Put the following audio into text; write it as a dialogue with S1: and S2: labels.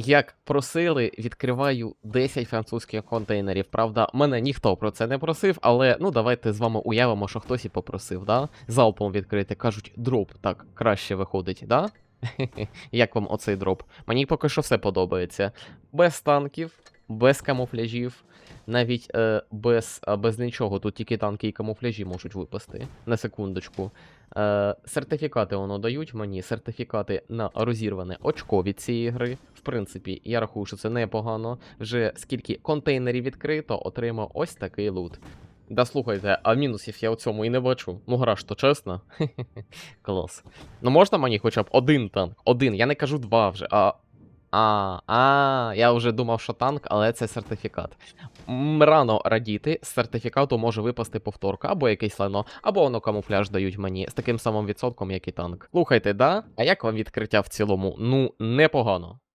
S1: Як просили, відкриваю 10 французьких контейнерів. Правда, мене ніхто про це не просив, але ну давайте з вами уявимо, що хтось і попросив, да? Залпом відкрити. Кажуть, дроп так краще виходить, да? Як вам оцей дроп? Мені поки що все подобається. Без танків, без камуфляжів, навіть е, без, без нічого. Тут тільки танки і камуфляжі можуть випасти. На секундочку. Е, сертифікати воно дають мені. Сертифікати на розірване очко від цієї гри. В принципі, я рахую, що це непогано. Вже скільки контейнерів відкрито, отримав ось такий лут. Да слухайте, а мінусів я у цьому і не бачу. Ну, гра ж то чесно. Клас. Ну можна мені хоча б один танк? Один, я не кажу два вже, а. А, а, я вже думав, що танк, але це сертифікат. Рано радіти, з сертифікату може випасти повторка, або якесь лайно, або воно камуфляж дають мені з таким самим відсотком, як і танк. Слухайте, да? А як вам відкриття в цілому? Ну, непогано.